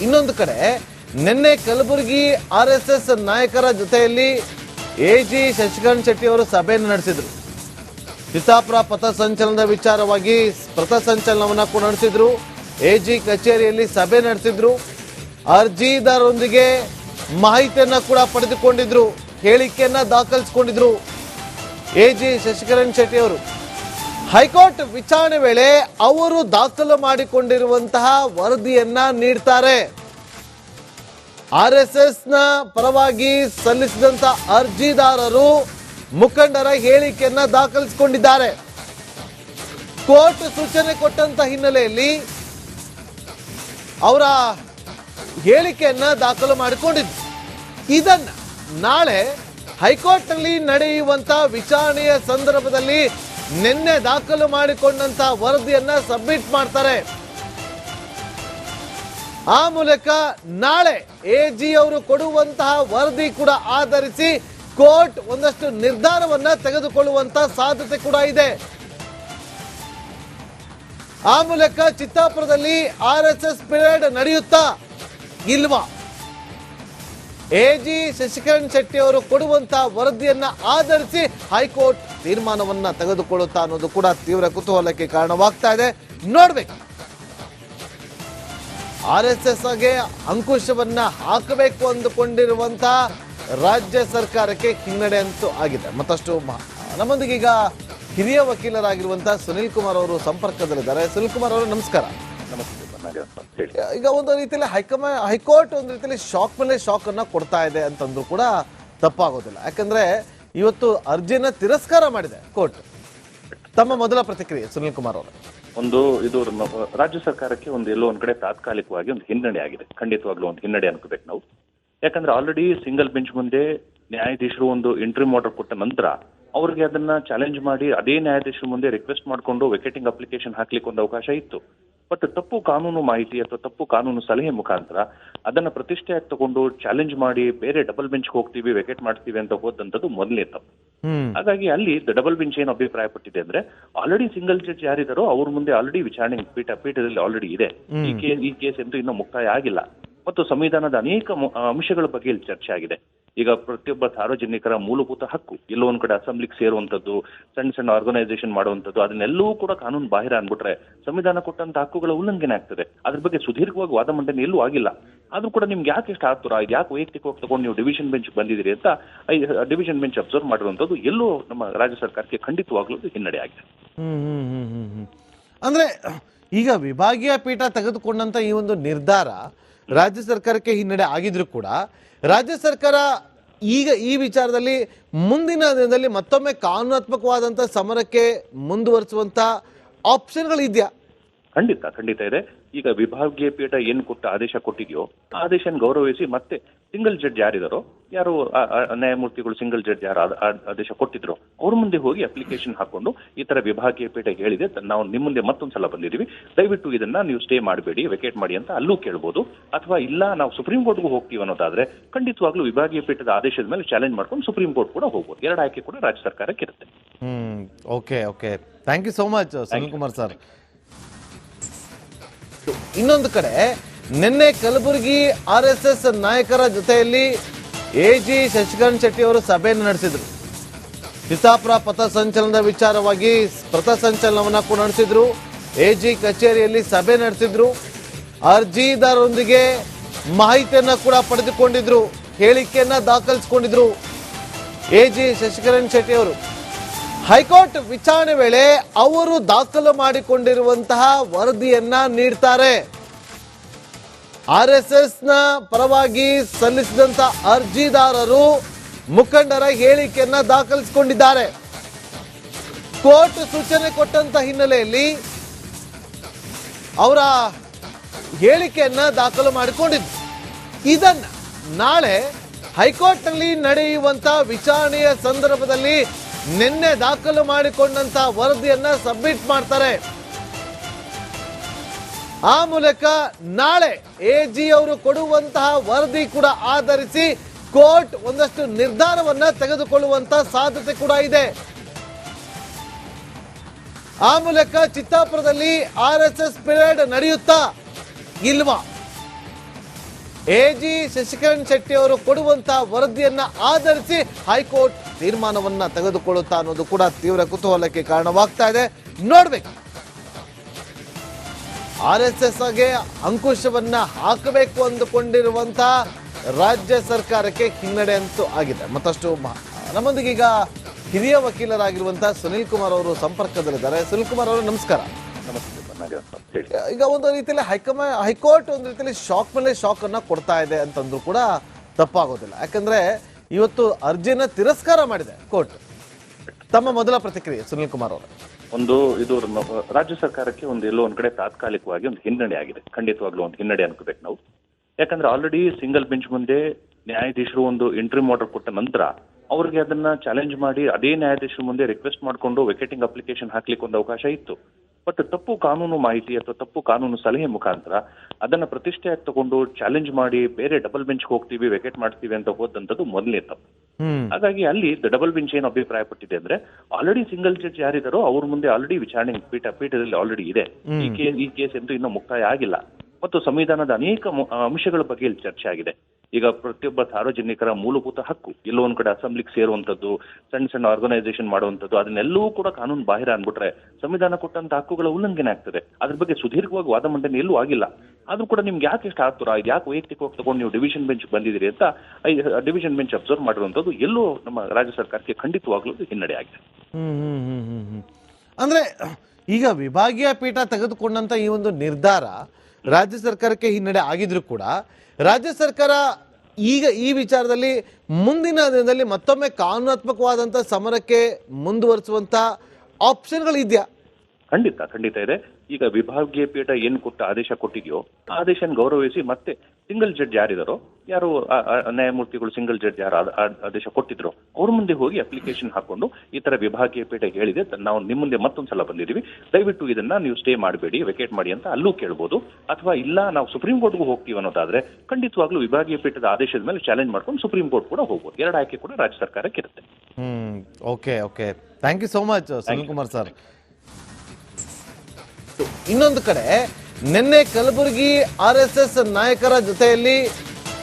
ಇನ್ನೊಂದು ಕಡೆ, ನಿನ್ನೆ ಕಲಬುರಗಿ ಆರ್ ಎಸ್ ಎಸ್ ನಾಯಕರ ಜೊತೆಯಲ್ಲಿ ಎ ಜಿ ಶಶಿಕಾಂತ್ ಶೆಟ್ಟಿ ಅವರು ಸಭೆಯನ್ನು ನಡೆಸಿದ್ರು. ಚಿತ್ತಾಪುರ ಪಥಸಂಚಲನದ ವಿಚಾರವಾಗಿ ಪಥಸಂಚಲನವನ್ನ ಕೂಡ ನಡೆಸಿದ್ರು. ಎ ಜಿ ಕಚೇರಿಯಲ್ಲಿ ಸಭೆ ನಡೆಸಿದ್ರು. ಅರ್ಜಿದಾರರೊಂದಿಗೆ ಮಾಹಿತಿಯನ್ನ ಕೂಡ ಪಡೆದುಕೊಂಡಿದ್ರು. ಹೇಳಿಕೆಯನ್ನ ದಾಖಲಿಸಿಕೊಂಡಿದ್ರು. ಎ ಜಿ ಶಶಿಕರಣ್ ಶೆಟ್ಟಿ ಅವರು. ಹೈಕೋರ್ಟ್ ವಿಚಾರಣೆ ವೇಳೆ ಅವರು ದಾಖಲು ಮಾಡಿಕೊಂಡಿರುವಂತಹ ವರದಿಯನ್ನ ನೀಡ್ತಾರೆ. ಆರ್ ಎಸ್ ಎಸ್ನ ಪರವಾಗಿ ಸಲ್ಲಿಸಿದಂತ ಅರ್ಜಿದಾರರು ಮುಖಂಡರ ಹೇಳಿಕೆಯನ್ನ ದಾಖಲಿಸಿಕೊಂಡಿದ್ದಾರೆ. ಕೋರ್ಟ್ ಸೂಚನೆ ಕೊಟ್ಟಂತ ಹಿನ್ನೆಲೆಯಲ್ಲಿ ಅವರ ಹೇಳಿಕೆಯನ್ನ ದಾಖಲು ಮಾಡಿಕೊಂಡಿದ್ದು. ಇದನ್ನ ನಾಳೆ ಹೈಕೋರ್ಟ್ನಲ್ಲಿ ನಡೆಯುವಂತ ವಿಚಾರಣೆಯ ಸಂದರ್ಭದಲ್ಲಿ ನಿನ್ನೆ ದಾಖಲು ಮಾಡಿಕೊಂಡಂತ ವರದಿಯನ್ನ ಸಬ್ಮಿಟ್ ಮಾಡ್ತಾರೆ. ಆ ಮೂಲಕ ನಾಳೆ ಎ ಜಿ ಅವರು ಕೊಡುವಂತಹ ವರದಿ ಕೂಡ ಆಧರಿಸಿ ಕೋರ್ಟ್ ಒಂದಷ್ಟು ನಿರ್ಧಾರವನ್ನ ತೆಗೆದುಕೊಳ್ಳುವಂತ ಸಾಧ್ಯತೆ ಕೂಡ ಇದೆ. ಆ ಮೂಲಕ ಚಿತ್ತಾಪುರದಲ್ಲಿ ಆರ್ ಎಸ್ ಎಸ್ ಪಿರಿಯಡ್ ನಡೆಯುತ್ತಾ ಇಲ್ವಾ? ಎ ಜಿ ಶಶಿಕಿರಣ್ ಶೆಟ್ಟಿ ಅವರು ಕೊಡುವಂತಹ ವರದಿಯನ್ನ ಆಧರಿಸಿ ಹೈಕೋರ್ಟ್ ತೀರ್ಮಾನವನ್ನ ತೆಗೆದುಕೊಳ್ಳುತ್ತಾ ಅನ್ನೋದು ಕೂಡ ತೀವ್ರ ಕುತೂಹಲಕ್ಕೆ ಕಾರಣವಾಗ್ತಾ ಇದೆ. ನೋಡ್ಬೇಕು. ಆರ್ ಎಸ್ ಎಸ್ಗೆ ಅಂಕುಶವನ್ನ ಹಾಕಬೇಕು ಅಂದುಕೊಂಡಿರುವಂತಹ ರಾಜ್ಯ ಸರ್ಕಾರಕ್ಕೆ ಹಿನ್ನಡೆ ಅಂತೂ ಆಗಿದೆ. ಮತ್ತಷ್ಟು ನಮ್ಮೊಂದಿಗೆ ಈಗ ಹಿರಿಯ ವಕೀಲರಾಗಿರುವಂತಹ ಸುನಿಲ್ ಕುಮಾರ್ ಅವರು ಸಂಪರ್ಕದಲ್ಲಿದ್ದಾರೆ. ಸುನಿಲ್ ಕುಮಾರ್ ಅವರು, ನಮಸ್ಕಾರ. ನಮಸ್ತೆ. ಹೇಳಿ. ಈಗ ಒಂದು ರೀತಿಯಲ್ಲಿ ಹೈಕಮಾ ಹೈಕೋರ್ಟ್ ಒಂದು ರೀತಿಯಲ್ಲಿ ಶಾಕ್ ಮೇಲೆ ಶಾಕ್ ಅನ್ನ ಕೊಡ್ತಾ ಇದೆ ಅಂತಂದ್ರೂ ಕೂಡ ತಪ್ಪಾಗೋದಿಲ್ಲ. ಯಾಕಂದ್ರೆ ಇವತ್ತು ಅರ್ಜಿನ ತಿರಸ್ಕಾರ ಮಾಡಿದೆ ಕೋರ್ಟ್. ತಮ್ಮ ಮೊದಲ ಪ್ರತಿಕ್ರಿಯೆ ಸುನಿಲ್ ಕುಮಾರ್ ಅವರು. ಒಂದು ಇದು ರಾಜ್ಯ ಸರ್ಕಾರಕ್ಕೆ ಒಂದು ಎಲ್ಲೋ ಒಂದ್ ಕಡೆ ತಾತ್ಕಾಲಿಕವಾಗಿ ಒಂದು ಹಿನ್ನಡೆ ಆಗಿದೆ. ಖಂಡಿತವಾಗ್ಲೂ ಒಂದು ಹಿನ್ನಡೆ ಅನ್ಕೋಬೇಕು ನಾವು. ಯಾಕಂದ್ರೆ ಆಲ್ರೆಡಿ ಸಿಂಗಲ್ ಬೆಂಚ್ ಮುಂದೆ ನ್ಯಾಯಾಧೀಶರು ಒಂದು ಇಂಟ್ರಿ ಆರ್ಡರ್ ಕೊಟ್ಟ ನಂತರ ಅವ್ರಿಗೆ ಅದನ್ನ ಚಾಲೆಂಜ್ ಮಾಡಿ ಅದೇ ನ್ಯಾಯಾಧೀಶರ ಮುಂದೆ ರಿಕ್ವೆಸ್ಟ್ ಮಾಡಿಕೊಂಡು ವೆಕೆಟಿಂಗ್ ಅಪ್ಲಿಕೇಶನ್ ಹಾಕ್ಲಿಕ್ಕೆ ಒಂದು ಅವಕಾಶ ಇತ್ತು. ಬಟ್ ತಪ್ಪು ಕಾನೂನು ಮಾಹಿತಿ ಅಥವಾ ತಪ್ಪು ಕಾನೂನು ಸಲಹೆ ಮುಖಾಂತರ ಅದನ್ನ ಪ್ರತಿಷ್ಠೆಯಾಗಿ ತಗೊಂಡು ಚಾಲೆಂಜ್ ಮಾಡಿ ಬೇರೆ ಡಬಲ್ ಬೆಂಚ್ ಹೋಗ್ತೀವಿ ವೆಕೆಟ್ ಮಾಡ್ತೀವಿ ಅಂತ ಹೋದಂಥದ್ದು ಮೊದಲನೇ ತಪ್ಪು. ಹಾಗಾಗಿ ಅಲ್ಲಿ ಡಬಲ್ ಬೆಂಚ್ ಏನು ಅಭಿಪ್ರಾಯ ಪಟ್ಟಿದೆ ಅಂದ್ರೆ ಆಲ್ರೆಡಿ ಸಿಂಗಲ್ ಜಡ್ಜ್ ಯಾರಿದಾರೋ ಅವ್ರ ಮುಂದೆ ಆಲ್ರೆಡಿ ವಿಚಾರಣೆ ಪೀಠ ಪೀಠದಲ್ಲಿ ಆಲ್ರೆಡಿ ಇದೆ. ಈ ಕೇಸ್ ಈ ಕೇಸ್ ಅಂತೂ ಇನ್ನೂ ಮುಕ್ತಾಯ ಆಗಿಲ್ಲ. ಮತ್ತು ಸಂವಿಧಾನದ ಅನೇಕ ಅಂಶಗಳ ಬಗ್ಗೆ ಇಲ್ಲಿ ಚರ್ಚೆ ಆಗಿದೆ. ಈಗ ಪ್ರತಿಯೊಬ್ಬ ಸಾರ್ವಜನಿಕರ ಮೂಲಭೂತ ಹಕ್ಕು. ಎಲ್ಲೋ ಒಂದ್ ಕಡೆ ಅಸೆಂಬ್ಲಿಗೆ ಸೇರುವಂತದ್ದು ಸಣ್ಣ ಸಣ್ಣ ಆರ್ಗನೈಸೇಷನ್ ಮಾಡುವಂತದ್ದು ಅದನ್ನೆಲ್ಲವೂ ಕೂಡ ಕಾನೂನು ಬಾಹಿರ ಅನ್ಬಿಟ್ರೆ ಸಂವಿಧಾನ ಕೊಟ್ಟಂತ ಹಕ್ಕುಗಳ ಉಲ್ಲಂಘನೆ ಆಗ್ತದೆ. ಅದ್ರ ಬಗ್ಗೆ ಸುದೀರ್ಘವಾಗಿ ವಾದ ಮಂಡನೆ ಎಲ್ಲೂ ಆಗಿಲ್ಲ. ಆದ್ರೂ ಕೂಡ ನಿಮ್ಗೆ ಯಾಕೆ ಇಷ್ಟ ಆಗ್ತಾರ ಇದು ಯಾಕೆ ವೈಯಕ್ತಿಕವಾಗಿ ತಗೊಂಡು ನೀವು ಡಿವಿಷನ್ ಬೆಂಚ್ ಬಂದಿದ್ದೀರಿ ಅಂತ ಡಿವಿಷನ್ ಬೆಂಚ್ ಅಬ್ಸರ್ವ್ ಮಾಡಿರುವಂತದ್ದು ಎಲ್ಲೂ ನಮ್ಮ ರಾಜ್ಯ ಸರ್ಕಾರಕ್ಕೆ ಖಂಡಿತವಾಗ್ಲೂ ಹಿನ್ನಡೆ ಆಗಿದೆ. ಅಂದ್ರೆ ಈಗ ವಿಭಾಗೀಯ ಪೀಠ ತೆಗೆದುಕೊಂಡಂತ ಈ ಒಂದು ನಿರ್ಧಾರ ರಾಜ್ಯ ಸರ್ಕಾರಕ್ಕೆ ಹಿನ್ನಡೆ ಆಗಿದ್ರು ಕೂಡ, ರಾಜ್ಯ ಸರ್ಕಾರ ಈಗ ಈ ವಿಚಾರದಲ್ಲಿ ಮುಂದಿನ ದಿನದಲ್ಲಿ ಮತ್ತೊಮ್ಮೆ ಕಾನೂನಾತ್ಮಕವಾದಂತ ಸಮರಕ್ಕೆ ಮುಂದುವರಿಸುವಂತ ಆಪ್ಷನ್ಗಳು ಇದೆಯಾ? ಖಂಡಿತ ಖಂಡಿತ ಇದೆ. ಈಗ ವಿಭಾಗೀಯ ಪೀಠ ಏನು ಕೊಟ್ಟ ಆದೇಶ ಕೊಟ್ಟಿದೆಯೋ ಆದೇಶನ ಗೌರವಿಸಿ ಮತ್ತೆ ಸಿಂಗಲ್ ಜಡ್ಜ್ ಯಾರಿದಾರೋ ಯಾರು ನ್ಯಾಯಮೂರ್ತಿಗಳು ಸಿಂಗಲ್ ಜಡ್ಜ್ ಯಾರು ಆದೇಶ ಕೊಟ್ಟಿದ್ರು ಅವ್ರ ಮುಂದೆ ಹೋಗಿ ಅಪ್ಲಿಕೇಶನ್ ಹಾಕೊಂಡು ಈ ತರ ವಿಭಾಗೀಯ ಪೀಠ ಹೇಳಿದೆ ನಾವು ನಿಮ್ಮ ಮುಂದೆ ಮತ್ತೊಂದ್ಸಲ ಬಂದಿದೀವಿ ದಯವಿಟ್ಟು ಇದನ್ನ ನೀವು ಸ್ಟೇ ಮಾಡಬೇಡಿ ವೆಕೇಟ್ ಮಾಡಿ ಅಂತ ಅಲ್ಲೂ ಕೇಳ್ಬೋದು ಅಥವಾ ಇಲ್ಲ ನಾವು ಸುಪ್ರೀಂ ಕೋರ್ಟ್ಗೂ ಹೋಗ್ತೀವಿ ಅನ್ನೋದಾದ್ರೆ ಖಂಡಿತವಾಗ್ಲೂ ವಿಭಾಗೀಯ ಪೀಠದ ಆದೇಶದ ಮೇಲೆ ಚಾಲೆಂಜ್ ಮಾಡ್ಕೊಂಡು ಸುಪ್ರೀಂ ಕೋರ್ಟ್ ಕೂಡ ಹೋಗ್ಬೋದು ಎರಡು ಆಯ್ಕೆ ಕೂಡ ರಾಜ್ಯ ಸರ್ಕಾರಕ್ಕೆ ಇರುತ್ತೆ. ಹ್ಮ್ okay okay thank you so much Sunil Kumar sir ಇನ್ನೊಂದು ಕಡೆ ನಿನ್ನೆ ಕಲಬುರಗಿ ಆರ್ ಎಸ್ ಎಸ್ ನಾಯಕರ ಜೊತೆಯಲ್ಲಿ ಎ ಜಿ ಶಶಿಕಾಂತ್ ಶೆಟ್ಟಿ ಅವರು ಸಭೆಯನ್ನು ನಡೆಸಿದ್ರು. ಚಿತ್ತಾಪುರ ಪಥಸಂಚಲನದ ವಿಚಾರವಾಗಿ ಪಥಸಂಚಲನವನ್ನ ಕೂಡ ನಡೆಸಿದ್ರು. ಎ ಜಿ ಕಚೇರಿಯಲ್ಲಿ ಸಭೆ ನಡೆಸಿದ್ರು. ಅರ್ಜಿದಾರರೊಂದಿಗೆ ಮಾಹಿತಿಯನ್ನ ಕೂಡ ಪಡೆದುಕೊಂಡಿದ್ರು. ಹೇಳಿಕೆಯನ್ನ ದಾಖಲಿಸಿಕೊಂಡಿದ್ರು ಎ ಜಿ ಶೆಟ್ಟಿ ಅವರು. ಹೈಕೋರ್ಟ್ ವಿಚಾರಣೆ ವೇಳೆ ಅವರು ದಾಖಲು ಮಾಡಿಕೊಂಡಿರುವಂತಹ ವರದಿಯನ್ನ ನೀಡ್ತಾರೆ. ಆರ್ ಎಸ್ ಎಸ್ನ ಪರವಾಗಿ ಸಲ್ಲಿಸಿದಂತ ಅರ್ಜಿದಾರರು ಮುಖಂಡರ ಹೇಳಿಕೆಯನ್ನ ದಾಖಲಿಸಿಕೊಂಡಿದ್ದಾರೆ. ಕೋರ್ಟ್ ಸೂಚನೆ ಕೊಟ್ಟಂತ ಹಿನ್ನೆಲೆಯಲ್ಲಿ ಅವರ ಹೇಳಿಕೆಯನ್ನ ದಾಖಲು ಮಾಡಿಕೊಂಡಿದ್ರು ಇದನ್ನ ನಾಳೆ ಹೈಕೋರ್ಟ್ನಲ್ಲಿ ನಡೆಯುವಂತ ವಿಚಾರಣೆಯ ಸಂದರ್ಭದಲ್ಲಿ ನಿನ್ನೆ ದಾಖಲು ಮಾಡಿಕೊಂಡಂತ ವರದಿಯನ್ನ ಸಬ್ಮಿಟ್ ಮಾಡ್ತಾರೆ. ಆ ಮೂಲಕ ನಾಳೆ ಎ ಜಿ ಅವರು ಕೊಡುವಂತಹ ವರದಿ ಕೂಡ ಆಧರಿಸಿ ಕೋರ್ಟ್ ಒಂದಷ್ಟು ನಿರ್ಧಾರವನ್ನ ತೆಗೆದುಕೊಳ್ಳುವಂತ ಸಾಧ್ಯತೆ ಕೂಡ ಇದೆ. ಆ ಮೂಲಕ ಚಿತ್ತಾಪುರದಲ್ಲಿ ಆರ್ ಎಸ್ ಎಸ್ ಪಿರಿಯಡ್ ನಡೆಯುತ್ತಾ ಇಲ್ವಾ? ಜಿ ಶಶಿಕರಣ್ ಶೆಟ್ಟಿ ಅವರು ಕೊಡುವಂತಹ ವರದಿಯನ್ನ ಆಧರಿಸಿ ಹೈಕೋರ್ಟ್ ತೀರ್ಮಾನವನ್ನ ತೆಗೆದುಕೊಳ್ಳುತ್ತಾ ಅನ್ನೋದು ಕೂಡ ತೀವ್ರ ಕುತೂಹಲಕ್ಕೆ ಕಾರಣವಾಗ್ತಾ ಇದೆ. ನೋಡ್ಬೇಕು. ಆರ್ ಎಸ್ ಎಸ್ ಆಗಿ ಅಂಕುಶವನ್ನ ಹಾಕಬೇಕು ಅಂದುಕೊಂಡಿರುವಂತ ರಾಜ್ಯ ಸರ್ಕಾರಕ್ಕೆ ಹಿನ್ನಡೆ ಅಂತೂ ಆಗಿದೆ. ಮತ್ತಷ್ಟು ನಮ್ಮೊಂದಿಗೆ ಈಗ ಹಿರಿಯ ವಕೀಲರಾಗಿರುವಂತಹ ಸುನಿಲ್ ಕುಮಾರ್ ಅವರು ಸಂಪರ್ಕದಲ್ಲಿದ್ದಾರೆ. ಸುನಿಲ್ ಕುಮಾರ್ ಅವರು, ನಮಸ್ಕಾರ. ಈಗ ಒಂದು ರೀತಿಯಲ್ಲಿ ಹೈಕಮಾ, ಹೈಕೋರ್ಟ್ ಒಂದು ರೀತಿಯಲ್ಲಿ ಶಾಕ್ ಮೇಲೆ ಶಾಕ್ ಅನ್ನ ಕೊಡ್ತಾ ಇದೆ ಅಂತಂದ್ರೂ ಕೂಡ ತಪ್ಪಾಗೋದಿಲ್ಲ. ಯಾಕಂದ್ರೆ ಇವತ್ತು ಅರ್ಜಿನ ತಿರಸ್ಕಾರ ಮಾಡಿದೆ ಕೋರ್ಟ್. ತಮ್ಮ ಮೊದಲ ಪ್ರತಿಕ್ರಿಯೆ, ಸುನಿಲ್ ಕುಮಾರ್ ಅವರು. ಒಂದು ಇದು ರಾಜ್ಯ ಸರ್ಕಾರಕ್ಕೆ ಒಂದು ಎಲ್ಲೋ ಒಂದ್ ಕಡೆ ತಾತ್ಕಾಲಿಕವಾಗಿ ಒಂದು ಹಿನ್ನಡೆ ಆಗಿದೆ. ಖಂಡಿತವಾಗ್ಲೂ ಒಂದು ಹಿನ್ನಡೆ ಅನ್ಕೋಬೇಕು ನಾವು. ಯಾಕಂದ್ರೆ ಆಲ್ರೆಡಿ ಸಿಂಗಲ್ ಬೆಂಚ್ ಮುಂದೆ ನ್ಯಾಯಾಧೀಶರು ಒಂದು ಇಂಟ್ರಿ ಆರ್ಡರ್ ಕೊಟ್ಟ ನಂತರ ಅವ್ರಿಗೆ ಅದನ್ನ ಚಾಲೆಂಜ್ ಮಾಡಿ ಅದೇ ನ್ಯಾಯಾಧೀಶರ ಮುಂದೆ ರಿಕ್ವೆಸ್ಟ್ ಮಾಡಿಕೊಂಡು ವೆಕೆಟಿಂಗ್ ಅಪ್ಲಿಕೇಶನ್ ಹಾಕ್ಲಿಕ್ಕೆ ಒಂದು ಅವಕಾಶ ಇತ್ತು. ಬಟ್ ತಪ್ಪು ಕಾನೂನು ಮಾಹಿತಿ ಅಥವಾ ತಪ್ಪು ಕಾನೂನು ಸಲಹೆ ಮುಖಾಂತರ ಅದನ್ನ ಪ್ರತಿಷ್ಠೆಯಾಗಿ ತಗೊಂಡು ಚಾಲೆಂಜ್ ಮಾಡಿ ಬೇರೆ ಡಬಲ್ ಬೆಂಚ್ ಹೋಗ್ತೀವಿ ವೆಕೆಟ್ ಮಾಡ್ತೀವಿ ಅಂತ ಹೋದಂಥದ್ದು ಮೊದಲನೇ ತಪ್ಪು. ಹಾಗಾಗಿ ಅಲ್ಲಿ ಡಬಲ್ ಬೆಂಚ್ ಏನು ಅಭಿಪ್ರಾಯ ಪಟ್ಟಿದೆ ಅಂದ್ರೆ ಆಲ್ರೆಡಿ ಸಿಂಗಲ್ ಜಡ್ಜ್ ಯಾರಿದಾರೋ ಅವ್ರ ಮುಂದೆ ಆಲ್ರೆಡಿ ವಿಚಾರಣೆ ಪೀಠ ಪೀಠದಲ್ಲಿ ಆಲ್ರೆಡಿ ಇದೆ. ಈ ಕೇಸ್ ಈ ಕೇಸ್ ಅಂತೂ ಇನ್ನೂ ಮುಕ್ತಾಯ ಆಗಿಲ್ಲ. ಮತ್ತು ಸಂವಿಧಾನದ ಅನೇಕ ಅಂಶಗಳ ಬಗ್ಗೆ ಇಲ್ಲಿ ಚರ್ಚೆ ಆಗಿದೆ. ಈಗ ಪ್ರತಿಯೊಬ್ಬ ಸಾರ್ವಜನಿಕರ ಮೂಲಭೂತ ಹಕ್ಕು, ಎಲ್ಲೋ ಒಂದ್ ಕಡೆ ಅಸೆಂಬ್ಲಿಗೆ ಸೇರುವಂತದ್ದು ಸಣ್ಣ ಸಣ್ಣ ಆರ್ಗನೈಸೇಷನ್ ಮಾಡುವಂತದ್ದು ಅದನ್ನೆಲ್ಲವೂ ಕೂಡ ಕಾನೂನು ಬಾಹಿರ ಅನ್ಬಿಟ್ರೆ ಸಂವಿಧಾನ ಕೊಟ್ಟಂತ ಹಕ್ಕುಗಳ ಉಲ್ಲಂಘನೆ ಆಗ್ತದೆ. ಅದ್ರ ಬಗ್ಗೆ ಸುದೀರ್ಘವಾಗಿ ವಾದ ಮಂಡನೆ ಎಲ್ಲೂ ಆಗಿಲ್ಲ. ಆದ್ರೂ ಕೂಡ ನಿಮ್ಗೆ ಯಾಕೆ ಇಷ್ಟ ಆಗ್ತಾರ? ಇದು ಯಾಕೆ ವೈಯಕ್ತಿಕವಾಗಿ ತಗೊಂಡು ನೀವು ಡಿವಿಷನ್ ಬೆಂಚ್ ಬಂದಿದ್ದೀರಿ ಅಂತ ಡಿವಿಷನ್ ಬೆಂಚ್ ಅಬ್ಸರ್ವ್ ಮಾಡಿರುವಂತದ್ದು ಎಲ್ಲೂ ನಮ್ಮ ರಾಜ್ಯ ಸರ್ಕಾರಕ್ಕೆ ಖಂಡಿತವಾಗ್ಲೂ ಹಿನ್ನಡೆ ಆಗಿದೆ. ಅಂದ್ರೆ ಈಗ ವಿಭಾಗೀಯ ಪೀಠ ತೆಗೆದುಕೊಂಡಂತ ಈ ಒಂದು ನಿರ್ಧಾರ ರಾಜ್ಯ ಸರ್ಕಾರಕ್ಕೆ ಹಿನ್ನಡೆ ಆಗಿದ್ರು ಕೂಡ ರಾಜ್ಯ ಸರ್ಕಾರ ಈಗ ಈ ವಿಚಾರದಲ್ಲಿ ಮುಂದಿನ ದಿನದಲ್ಲಿ ಮತ್ತೊಮ್ಮೆ ಕಾನೂನಾತ್ಮಕವಾದಂಥ ಸಮರಕ್ಕೆ ಮುಂದುವರಿಸುವಂತ ಆಪ್ಷನ್ಗಳಿದೆಯಾ ಖಂಡಿತ ಖಂಡಿತ ಇದೆ. ಈಗ ವಿಭಾಗೀಯ ಪೀಠ ಏನ್ ಕೊಟ್ಟ ಆದೇಶ ಕೊಟ್ಟಿದೆಯೋ ಆ ಆದೇಶನ ಗೌರವಿಸಿ ಮತ್ತೆ ಸಿಂಗಲ್ ಜಡ್ಜ್ ಯಾರಿದಾರೋ ಯಾರು ನ್ಯಾಯಮೂರ್ತಿಗಳು ಸಿಂಗಲ್ ಜಡ್ಜ್ ಯಾರು ಆದೇಶ ಕೊಟ್ಟಿದ್ರು ಅವ್ರ ಮುಂದೆ ಹೋಗಿ ಅಪ್ಲಿಕೇಶನ್ ಹಾಕೊಂಡು ಈ ತರ ವಿಭಾಗೀಯ ಪೀಠ ಹೇಳಿದೆ ನಾವು ನಿಮ್ಮ ಮುಂದೆ ಮತ್ತೊಂದ್ಸಲ ಬಂದಿದ್ದೀವಿ ದಯವಿಟ್ಟು ಇದನ್ನ ನೀವು ಸ್ಟೇ ಮಾಡಬೇಡಿ ವೆಕೇಟ್ ಮಾಡಿ ಅಂತ ಅಲ್ಲೂ ಕೇಳ್ಬೋದು ಅಥವಾ ಇಲ್ಲ ನಾವು ಸುಪ್ರೀಂ ಕೋರ್ಟ್ಗೂ ಹೋಗ್ತೀವಿ ಅನ್ನೋದಾದ್ರೆ ಖಂಡಿತವಾಗ್ಲೂ ವಿಭಾಗೀಯ ಪೀಠದ ಆದೇಶದ ಮೇಲೆ ಚಾಲೆಂಜ್ ಮಾಡ್ಕೊಂಡು ಸುಪ್ರೀಂ ಕೋರ್ಟ್ ಕೂಡ ಹೋಗ್ಬೋದು ಎರಡು ಆಯ್ಕೆ ಕೂಡ ರಾಜ್ಯ ಸರ್ಕಾರಕ್ಕೆ ಇರುತ್ತೆ ಹ್ಮ್ okay okay thank you so much Sunil Kumar sir ಇನ್ನೊಂದು ಕಡೆ, ನಿನ್ನೆ ಕಲಬುರಗಿ ಆರ್ ನಾಯಕರ ಜೊತೆಯಲ್ಲಿ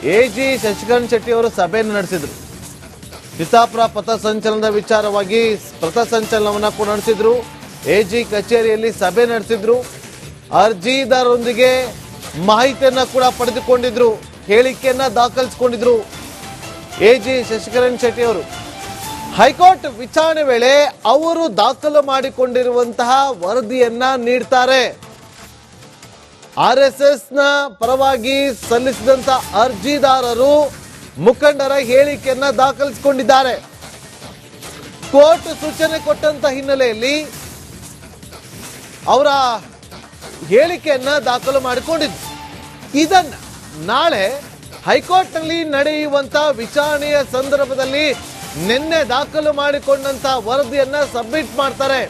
ಎ ಜಿ ಶಶಿಕಾಂತ್ ಶೆಟ್ಟಿ ಅವರು ಸಭೆಯನ್ನು ನಡೆಸಿದ್ರು. ಚಿತ್ತಾಪುರ ಪಥಸಂಚಲನದ ವಿಚಾರವಾಗಿ ಪಥಸಂಚಲನವನ್ನ ಕೂಡ ನಡೆಸಿದ್ರು. ಎ ಜಿ ಕಚೇರಿಯಲ್ಲಿ ಸಭೆ ನಡೆಸಿದ್ರು. ಅರ್ಜಿದಾರರೊಂದಿಗೆ ಮಾಹಿತಿಯನ್ನ ಕೂಡ ಪಡೆದುಕೊಂಡಿದ್ರು. ಹೇಳಿಕೆಯನ್ನ ದಾಖಲಿಸಿಕೊಂಡಿದ್ರು. ಎ ಜಿ ಶಶಿಕರಣ್ ಶೆಟ್ಟಿ ಅವರು. ಹೈಕೋರ್ಟ್ ವಿಚಾರಣೆ ವೇಳೆ ಅವರು ದಾಖಲು ಮಾಡಿಕೊಂಡಿರುವಂತಹ ವರದಿಯನ್ನ ನೀಡ್ತಾರೆ. ಆರ್ ಎಸ್ ಎಸ್ನ ಪರವಾಗಿ ಸಲ್ಲಿಸಿದಂತ ಅರ್ಜಿದಾರರು ಮುಖಂಡರ ಹೇಳಿಕೆಯನ್ನ ದಾಖಲಿಸಿಕೊಂಡಿದ್ದಾರೆ. ಕೋರ್ಟ್ ಸೂಚನೆ ಕೊಟ್ಟಂತ ಹಿನ್ನೆಲೆಯಲ್ಲಿ ಅವರ ಹೇಳಿಕೆಯನ್ನ ದಾಖಲು ಮಾಡಿಕೊಂಡಿದ್ರು ಇದನ್ನ ನಾಳೆ ಹೈಕೋರ್ಟ್ನಲ್ಲಿ ನಡೆಯುವಂತ ವಿಚಾರಣೆಯ ಸಂದರ್ಭದಲ್ಲಿ ನಿನ್ನೆ ದಾಖಲು ಮಾಡಿಕೊಂಡಂತ ವರದಿಯನ್ನ ಸಬ್ಮಿಟ್ ಮಾಡ್ತಾರೆ.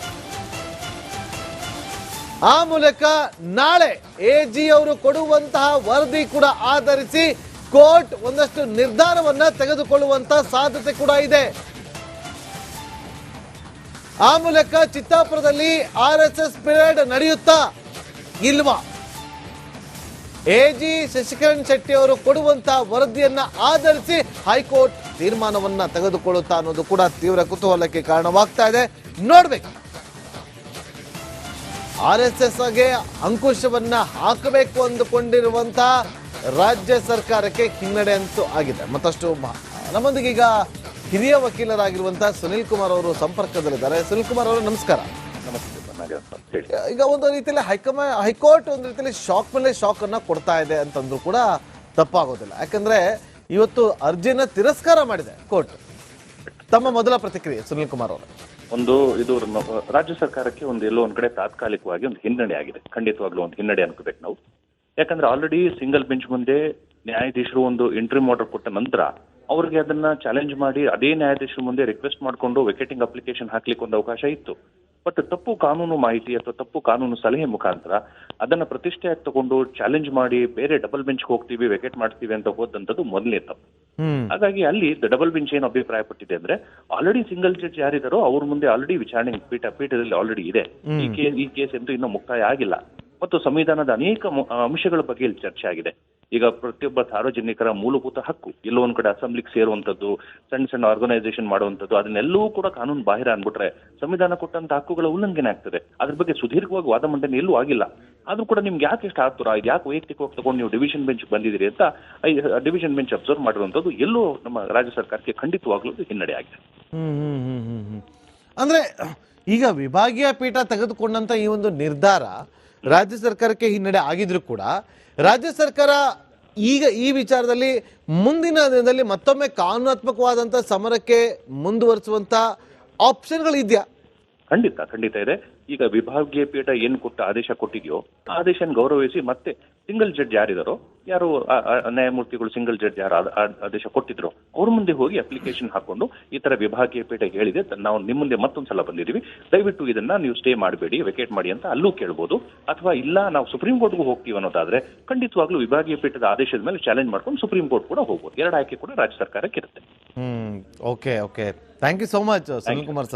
ಆ ಮೂಲಕ ನಾಳೆ ಎ ಜಿ ಅವರು ಕೊಡುವಂತಹ ವರದಿ ಕೂಡ ಆಧರಿಸಿ ಕೋರ್ಟ್ ಒಂದಷ್ಟು ನಿರ್ಧಾರವನ್ನ ತೆಗೆದುಕೊಳ್ಳುವಂತ ಸಾಧ್ಯತೆ ಕೂಡ ಇದೆ. ಆ ಮೂಲಕ ಚಿತ್ತಾಪುರದಲ್ಲಿ ಆರ್ ಎಸ್ ಎಸ್ ಪಿರಿಯಡ್ ನಡೆಯುತ್ತಾ ಇಲ್ವಾ? ಎ ಜಿ ಶಶಿಕರಣ್ ಶೆಟ್ಟಿ ಅವರು ಕೊಡುವಂತಹ ವರದಿಯನ್ನ ಆಧರಿಸಿ ಹೈಕೋರ್ಟ್ ತೀರ್ಮಾನವನ್ನ ತೆಗೆದುಕೊಳ್ಳುತ್ತಾ ಅನ್ನೋದು ಕೂಡ ತೀವ್ರ ಕುತೂಹಲಕ್ಕೆ ಕಾರಣವಾಗ್ತಾ ಇದೆ. ನೋಡ್ಬೇಕು. ಆರ್ ಎಸ್ ಎಸ್ಗೆ ಅಂಕುಶವನ್ನ ಹಾಕಬೇಕು ಅಂದುಕೊಂಡಿರುವಂತ ರಾಜ್ಯ ಸರ್ಕಾರಕ್ಕೆ ಹಿನ್ನಡೆ ಅಂತೂ ಆಗಿದೆ. ಮತ್ತಷ್ಟು ನಮ್ಮೊಂದಿಗೆ ಈಗ ಹಿರಿಯ ವಕೀಲರಾಗಿರುವಂತಹ ಸುನಿಲ್ ಕುಮಾರ್ ಅವರು ಸಂಪರ್ಕದಲ್ಲಿದ್ದಾರೆ. ಸುನಿಲ್ ಕುಮಾರ್ ಅವರು, ನಮಸ್ಕಾರ. ಈಗ ಒಂದು ರೀತಿಯಲ್ಲಿ ಹೈಕಮಾ, ಹೈಕೋರ್ಟ್ ಒಂದು ರೀತಿಯಲ್ಲಿ ಶಾಕ್ ಮೇಲೆ ಶಾಕ್ ಅನ್ನ ಕೊಡ್ತಾ ಇದೆ ಅಂತಂದ್ರೂ ಕೂಡ ತಪ್ಪಾಗೋದಿಲ್ಲ. ಯಾಕಂದ್ರೆ ಇವತ್ತು ಅರ್ಜಿನ ತಿರಸ್ಕಾರ ಮಾಡಿದೆ ಕೋರ್ಟ್. ತಮ್ಮ ಮೊದಲ ಪ್ರತಿಕ್ರಿಯೆ, ಸುನಿಲ್ ಕುಮಾರ್ ಅವರು. ಒಂದು ಇದು ರಾಜ್ಯ ಸರ್ಕಾರಕ್ಕೆ ಒಂದು ಎಲ್ಲೋ ಒಂದ್ ಕಡೆ ತಾತ್ಕಾಲಿಕವಾಗಿ ಒಂದು ಹಿನ್ನಡೆ ಆಗಿದೆ. ಖಂಡಿತವಾಗ್ಲೂ ಒಂದು ಹಿನ್ನಡೆ ಅನ್ಕೋಬೇಕು ನಾವು. ಯಾಕಂದ್ರೆ ಆಲ್ರೆಡಿ ಸಿಂಗಲ್ ಬೆಂಚ್ ಮುಂದೆ ನ್ಯಾಯಾಧೀಶರು ಒಂದು ಇಂಟ್ರಿ ಆರ್ಡರ್ ಕೊಟ್ಟ ನಂತರ ಅವ್ರಿಗೆ ಅದನ್ನ ಚಾಲೆಂಜ್ ಮಾಡಿ, ಅದೇ ನ್ಯಾಯಾಧೀಶರ ಮುಂದೆ ರಿಕ್ವೆಸ್ಟ್ ಮಾಡಿಕೊಂಡು ವೆಕೆಟಿಂಗ್ ಅಪ್ಲಿಕೇಶನ್ ಹಾಕ್ಲಿಕ್ಕೆ ಒಂದು ಅವಕಾಶ ಇತ್ತು. ಬಟ್ ತಪ್ಪು ಕಾನೂನು ಮಾಹಿತಿ ಅಥವಾ ತಪ್ಪು ಕಾನೂನು ಸಲಹೆ ಮುಖಾಂತರ ಅದನ್ನ ಪ್ರತಿಷ್ಠೆಯಾಗಿ ತಗೊಂಡು ಚಾಲೆಂಜ್ ಮಾಡಿ ಬೇರೆ ಡಬಲ್ ಬೆಂಚ್ ಹೋಗ್ತೀವಿ ವೆಕೆಟ್ ಮಾಡ್ತೀವಿ ಅಂತ ಹೋದಂಥದ್ದು ಮೊದಲನೇ ತಪ್ಪು. ಹಾಗಾಗಿ ಅಲ್ಲಿ ಡಬಲ್ ಬೆಂಚ್ ಏನು ಅಭಿಪ್ರಾಯ ಪಟ್ಟಿದೆ ಅಂದ್ರೆ ಆಲ್ರೆಡಿ ಸಿಂಗಲ್ ಜಡ್ಜ್ ಯಾರಿದಾರೋ ಅವ್ರ ಮುಂದೆ ಆಲ್ರೆಡಿ ವಿಚಾರಣೆ ಪೀಠ ಪೀಠದಲ್ಲಿ ಆಲ್ರೆಡಿ ಇದೆ. ಈ ಕೇಸ್ ಈ ಕೇಸ್ ಅಂತೂ ಇನ್ನೂ ಮುಕ್ತಾಯ ಆಗಿಲ್ಲ. ಮತ್ತು ಸಂವಿಧಾನದ ಅನೇಕ ಅಂಶಗಳ ಬಗ್ಗೆ ಇಲ್ಲಿ ಚರ್ಚೆ ಆಗಿದೆ. ಈಗ ಪ್ರತಿಯೊಬ್ಬ ಸಾರ್ವಜನಿಕರ ಮೂಲಭೂತ ಹಕ್ಕು, ಎಲ್ಲೋ ಒಂದ್ ಕಡೆ ಅಸೆಂಬ್ಲಿಗೆ ಸೇರುವಂತದ್ದು ಸಣ್ಣ ಸಣ್ಣ ಆರ್ಗನೈಸೇಷನ್ ಮಾಡುವಂತದ್ದು ಅದನ್ನೆಲ್ಲವೂ ಕೂಡ ಕಾನೂನು ಬಾಹಿರ ಅನ್ಬಿಟ್ರೆ ಸಂವಿಧಾನ ಕೊಟ್ಟಂತ ಹಕ್ಕುಗಳ ಉಲ್ಲಂಘನೆ ಆಗ್ತದೆ. ಅದ್ರ ಬಗ್ಗೆ ಸುದೀರ್ಘವಾಗಿ ವಾದ ಮಂಡನೆ ಎಲ್ಲೂ ಆಗಿಲ್ಲ. ಆದ್ರೂ ಕೂಡ ನಿಮ್ಗೆ ಯಾಕೆ ಇಷ್ಟ ಆಗ್ತಾರ ಇದು ಯಾಕೆ ವೈಯಕ್ತಿಕವಾಗಿ ತಗೊಂಡು ನೀವು ಡಿವಿಷನ್ ಬೆಂಚ್ ಬಂದಿದ್ದೀರಿ ಅಂತ ಡಿವಿಷನ್ ಬೆಂಚ್ ಅಬ್ಸರ್ವ್ ಮಾಡಿರುವಂತದ್ದು ಎಲ್ಲೂ ನಮ್ಮ ರಾಜ್ಯ ಸರ್ಕಾರಕ್ಕೆ ಖಂಡಿತವಾಗ್ಲೂ ಹಿನ್ನಡೆ ಆಗಿದೆ. ಅಂದ್ರೆ, ಈಗ ವಿಭಾಗೀಯ ಪೀಠ ತೆಗೆದುಕೊಂಡಂತ ಈ ಒಂದು ನಿರ್ಧಾರ ರಾಜ್ಯ ಸರ್ಕಾರಕ್ಕೆ ಹಿನ್ನಡೆ ಆಗಿದ್ರು ಕೂಡ, ರಾಜ್ಯ ಸರ್ಕಾರ ಈಗ ಈ ವಿಚಾರದಲ್ಲಿ ಮುಂದಿನ ದಿನದಲ್ಲಿ ಮತ್ತೊಮ್ಮೆ ಕಾನೂನಾತ್ಮಕವಾದಂಥ ಸಮರಕ್ಕೆ ಮುಂದುವರಿಸುವಂತ ಆಪ್ಷನ್ಗಳು ಇದೆಯಾ? ಖಂಡಿತ ಖಂಡಿತ ಇದೆ. ಈಗ ವಿಭಾಗೀಯ ಪೀಠ ಏನು ಕೊಟ್ಟ ಆದೇಶ ಕೊಟ್ಟಿದೆಯೋ ಆ ಆದೇಶನ ಗೌರವಿಸಿ ಮತ್ತೆ ಸಿಂಗಲ್ ಜಡ್ಜ್ ಯಾರಿದಾರೋ ಯಾರು ನ್ಯಾಯಮೂರ್ತಿಗಳು ಸಿಂಗಲ್ ಜಡ್ಜ್ ಯಾರು ಆದೇಶ ಕೊಟ್ಟಿದ್ರು ಅವ್ರ ಮುಂದೆ ಹೋಗಿ ಅಪ್ಲಿಕೇಶನ್ ಹಾಕೊಂಡು ಈ ತರ ವಿಭಾಗೀಯ ಪೀಠ ಹೇಳಿದೆ ನಾವು ನಿಮ್ಮ ಮುಂದೆ ಮತ್ತೊಂದ್ಸಲ ಬಂದಿದೀವಿ ದಯವಿಟ್ಟು ಇದನ್ನ ನೀವು ಸ್ಟೇ ಮಾಡಬೇಡಿ ವೆಕೇಟ್ ಮಾಡಿ ಅಂತ ಅಲ್ಲೂ ಕೇಳ್ಬೋದು ಅಥವಾ ಇಲ್ಲ ನಾವು ಸುಪ್ರೀಂ ಕೋರ್ಟ್ಗೂ ಹೋಗ್ತೀವಿ ಅನ್ನೋದಾದ್ರೆ ಖಂಡಿತವಾಗ್ಲೂ ವಿಭಾಗೀಯ ಪೀಠದ ಆದೇಶದ ಮೇಲೆ ಚಾಲೆಂಜ್ ಮಾಡ್ಕೊಂಡು ಸುಪ್ರೀಂ ಕೋರ್ಟ್ ಕೂಡ ಹೋಗ್ಬೋದು ಎರಡು ಆಯ್ಕೆ ಕೂಡ ರಾಜ್ಯ ಸರ್ಕಾರಕ್ಕೆ ಇರುತ್ತೆ ಹ್ಮ್ okay okay thank you so much Sunil Kumar